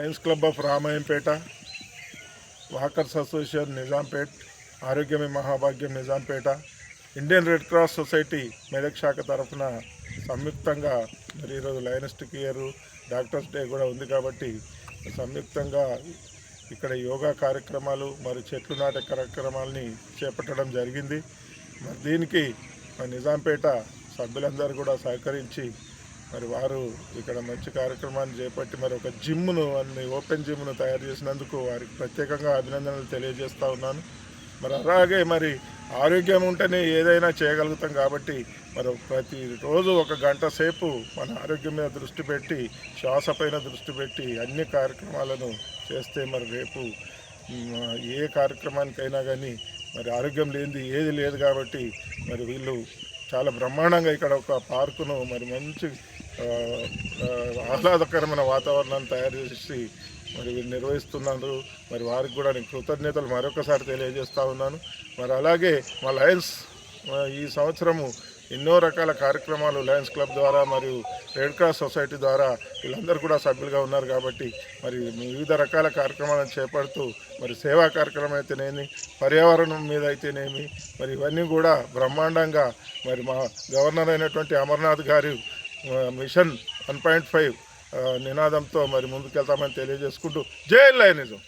Lions Club of Ramayampet walkers association Nizampet ఆరోగ్యమే మహాభాగ్యం Nizampet Indian Red Cross Society Medak శాఖ తరఫున సంయుక్తంగా మరి ఈరోజు లయనిస్టిక్ ఇయర్ డాక్టర్స్ డే కూడా ఉంది కాబట్టి సంయుక్తంగా ఇక్కడ యోగా కార్యక్రమాలు మరి చెట్లు నాటే కార్యక్రమాలని చేపట్టడం జరిగింది. మరి దీనికి నిజాంపేట సభ్యులందరూ కూడా సహకరించి మరి వారు ఇక్కడ మంచి కార్యక్రమాన్ని చేపట్టి మరి ఒక జిమ్ను అన్ని ఓపెన్ జిమ్ను తయారు చేసినందుకు వారికి ప్రత్యేకంగా అభినందనలు తెలియజేస్తూ ఉన్నాను. మరి అలాగే మరి ఆరోగ్యం ఉంటేనే ఏదైనా చేయగలుగుతాం కాబట్టి మరి ప్రతిరోజు ఒక గంట సేపు మన ఆరోగ్యం మీద దృష్టి పెట్టి శ్వాస పైన దృష్టి పెట్టి అన్ని కార్యక్రమాలను చేస్తే మరి రేపు ఏ కార్యక్రమానికైనా కానీ మరి ఆరోగ్యం లేనిది ఏది లేదు కాబట్టి మరి వీళ్ళు చాలా బ్రహ్మాండంగా ఇక్కడ ఒక పార్కును మరి మంచి ఆహ్లాదకరమైన వాతావరణాన్ని తయారు చేసి మరి వీళ్ళు నిర్వహిస్తున్నారు. మరి వారికి కూడా నేను కృతజ్ఞతలు మరొకసారి తెలియజేస్తూ ఉన్నాను. మరి అలాగే మా లయన్స్ ఈ సంవత్సరము ఎన్నో రకాల కార్యక్రమాలు లయన్స్ క్లబ్ ద్వారా మరియు రెడ్ క్రాస్ సొసైటీ ద్వారా వీళ్ళందరూ కూడా సభ్యులుగా ఉన్నారు కాబట్టి మరి వివిధ రకాల కార్యక్రమాలను చేపడుతూ మరి సేవా కార్యక్రమం అయితేనేమి పర్యావరణం మీద అయితేనేమి మరి ఇవన్నీ కూడా బ్రహ్మాండంగా మరి మా గవర్నర్ అయినటువంటి అమర్నాథ్ గారు మిషన్ వన్ పాయింట్ ఫైవ్ నినాదంతో మరి ముందుకెళ్తామని తెలియజేసుకుంటూ జై లయనిజం.